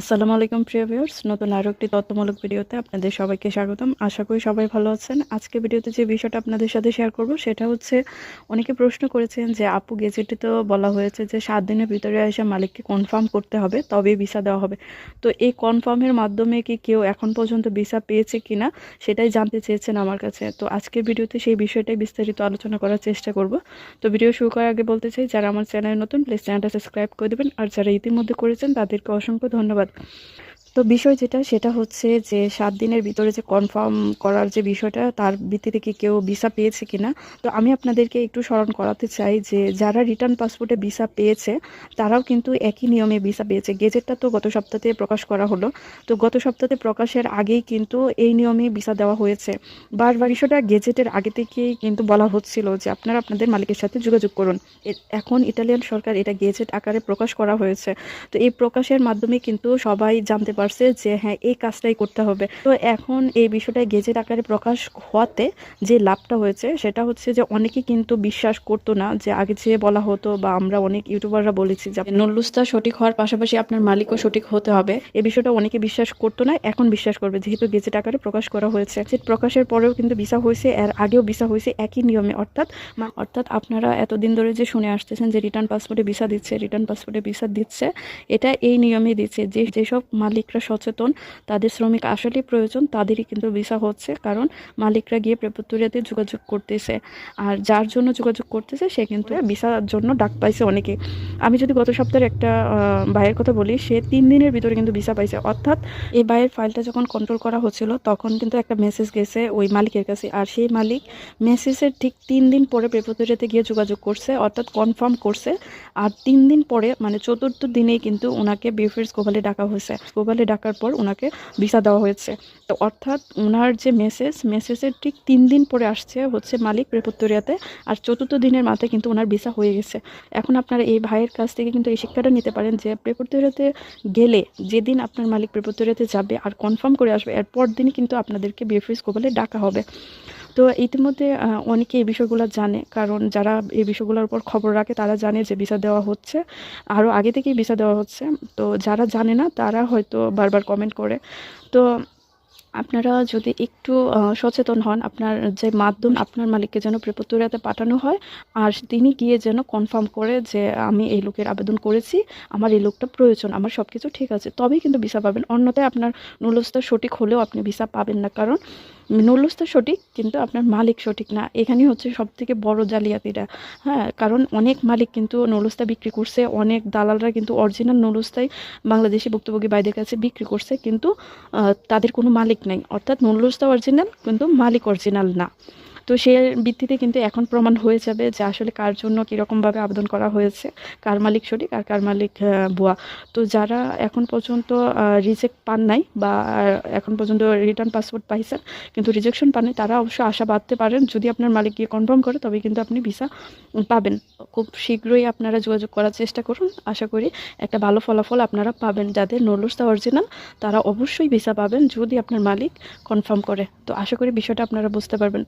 আসসালামু আলাইকুম, প্রিয় ভিউয়ার্স। নতুন আরও একটি তথ্যমূলক ভিডিওতে আপনাদের সবাইকে স্বাগতম। আশা করি সবাই ভালো আছেন। আজকে ভিডিওতে যে বিষয়টা আপনাদের সাথে শেয়ার করব, সেটা হচ্ছে অনেকে প্রশ্ন করেছেন যে, আপু, গেজেটে তো বলা হয়েছে যে, সাত দিনের ভিতরে এসে মালিককে কনফার্ম করতে হবে, তবেই ভিসা দেওয়া হবে। তো এই কনফার্মের মাধ্যমে কি কেউ এখন পর্যন্ত ভিসা পেয়েছে কিনা, সেটাই জানতে চেয়েছেন আমার কাছে। তো আজকের ভিডিওতে সেই বিষয়টাই বিস্তারিত আলোচনা করার চেষ্টা করব। তো ভিডিও শুরু করার আগে বলতে চাই, যারা আমার চ্যানেল নতুন, প্লিজ চ্যানেলটা সাবস্ক্রাইব করে দেবেন। আর যারা ইতিমধ্যে করেছেন, তাদেরকে অসংখ্য ধন্যবাদ। but তো বিষয় যেটা, সেটা হচ্ছে যে, সাত দিনের ভিতরে যে কনফার্ম করার যে বিষয়টা, তার ভিত্তিতে কি কেউ ভিসা পেয়েছে কিনা। তো আমি আপনাদেরকে একটু স্মরণ করাতে চাই যে, যারা রিটার্ন পাসপোর্টে ভিসা পেয়েছে, তারাও কিন্তু একই নিয়মে ভিসা পেয়েছে। গেজেটটা তো গত সপ্তাহে প্রকাশ করা হলো। তো গত সপ্তাহে প্রকাশের আগেই কিন্তু এই নিয়মে ভিসা দেওয়া হয়েছে। বারবার বিষয়টা গেজেটের আগে থেকেই কিন্তু বলা হচ্ছিল যে, আপনারা আপনাদের মালিকের সাথে যোগাযোগ করুন। এখন ইটালিয়ান সরকার এটা গেজেট আকারে প্রকাশ করা হয়েছে। তো এই প্রকাশের মাধ্যমে কিন্তু সবাই জানতে পারছে যে হ্যাঁ এই কাজটাই করতে হবে। তো এখন এই বিষয়টা গেজেট আকারে প্রকাশ হওয়াতে যে লাভটা হয়েছে সেটা হচ্ছে যে অনেকে কিন্তু বিশ্বাস করতো না যে আগে যে বলা হতো বা আমরা অনেক ইউটিউবাররা বলেছি যে নল্লুস্তা সঠিক হওয়ার পাশাপাশি আপনার মালিকও সঠিক হতে হবে। এই বিষয়টা অনেকে বিশ্বাস করতো না এখন বিশ্বাস করবে যেহেতু গেজেট আকারে প্রকাশ করা হয়েছে। গেজেট প্রকাশের পরেও কিন্তু ভিসা হয়েছে এর আগেও ভিসা হয়েছে একই নিয়মে। অর্থাৎ অর্থাৎ আপনারা এতদিন ধরে যে শুনে আসতেছেন যে রিটার্ন পাসপোর্টে ভিসা দিচ্ছে রিটার্ন পাসপোর্টে ভিসা দিচ্ছে এটা এই নিয়মে দিচ্ছে। যে যেসব মালিকরা সচেতন, তাদের শ্রমিক আসলেই প্রয়োজন, তাদেরই কিন্তু ভিসা হচ্ছে, কারণ মালিকরা গিয়ে প্রেপোত্তরিয়াতে যোগাযোগ করতেছে। আর যার জন্য যোগাযোগ করতেছে, সে কিন্তু ভিসার জন্য ডাক পাইছে অনেকে। আমি যদি গত সপ্তাহের একটা ভাইয়ের কথা বলি, সে তিন দিনের ভিতরে কিন্তু ভিসা পাইছে। অর্থাৎ এই ভাইয়ের ফাইলটা যখন কন্ট্রোল করা হচ্ছিল, তখন কিন্তু একটা মেসেজ গেছে ওই মালিকের কাছে। আর সেই মালিক মেসেজের ঠিক তিন দিন পরে প্রেপোত্তরিয়াতে গিয়ে যোগাযোগ করছে, অর্থাৎ কনফার্ম করছে। আর তিন দিন পরে মানে চতুর্থ দিনেই কিন্তু ওনাকে বিএফএস গোভালে ডাকা হয়েছে। গোভালে ডাকার পর ওনাকে ভিসা দেওয়া হয়েছে। তো অর্থাৎ ওনার যে মেসেজ, মেসেজের ঠিক তিন দিন পরে আসছে হচ্ছে মালিক প্রেপোত্তরিয়াতে আর চতুর্থ দিনের মাথায় কিন্তু ওনার ভিসা হয়ে গেছে। এখন আপনারা এই ভাইয়ের কাছ থেকে কিন্তু এই শিক্ষাটা নিতে পারেন যে প্রেপোত্তরিয়াতে গেলে যেদিন আপনার মালিক প্রেপোত্তরিয়াতে যাবে আর কনফার্ম করে আসবে, এরপর দিনই কিন্তু আপনাদেরকে বিএফএস গোভালে ডাকা হবে। তো ইতিমধ্যে অনেকে এই বিষয়গুলো জানে। কারণ যারা এই বিষয়গুলোর উপর খবর রাখে, তারা জানে যে ভিসা দেওয়া হচ্ছে। আরও আগে থেকেই ভিসা দেওয়া হচ্ছে। তো যারা জানে না, তারা হয়তো বারবার কমেন্ট করে। তো আপনারা যদি একটু সচেতন হন, আপনার যে মাধ্যম আপনার মালিককে যেন প্রেপোত্তরিয়াতে পাঠানো হয়, আর তিনি গিয়ে যেন কনফার্ম করে যে আমি এই লোকের আবেদন করেছি, আমার এই লোকটা প্রয়োজন, আমার সব কিছু ঠিক আছে, তবেই কিন্তু ভিসা পাবেন। অন্যথায় আপনার নুলস্থা সঠিক হলেও আপনি ভিসা পাবেন না, কারণ নুলস্থা সঠিক কিন্তু আপনার মালিক সঠিক না। এখানেই হচ্ছে সব থেকে বড় জালিয়াতিটা হ্যাঁ? কারণ অনেক মালিক কিন্তু নুলস্থা বিক্রি করছে, অনেক দালালরা কিন্তু অরিজিনাল নুলস্থাই বাংলাদেশি ভুক্তভোগী বাইদের কাছে বিক্রি করছে, কিন্তু তাদের কোনো মালিক নেই। অর্থাৎ নুলস্থা অরিজিনাল কিন্তু মালিক অরিজিনাল না। তো সে ভিত্তিতে কিন্তু এখন প্রমাণ হয়ে যাবে যে আসলে কার জন্য কীরকমভাবে আবেদন করা হয়েছে কার মালিক সঠিক আর কার মালিক ভুয়া। তো যারা এখন পর্যন্ত রিজেক্ট পান নাই বা এখন পর্যন্ত রিটার্ন পাসপোর্ট পাইছেন কিন্তু রিজেকশন পান নাই, তারা অবশ্যই আশা বাঁধতে পারেন। যদি আপনার মালিক গিয়ে কনফার্ম করে তবে কিন্তু আপনি ভিসা পাবেন। খুব শীঘ্রই আপনারা যোগাযোগ করার চেষ্টা করুন। আশা করি একটা ভালো ফলাফল আপনারা পাবেন। যাদের নোলসটা অরিজিনাল তারা অবশ্যই ভিসা পাবেন যদি আপনার মালিক কনফার্ম করে। তো আশা করি বিষয়টা আপনারা বুঝতে পারবেন।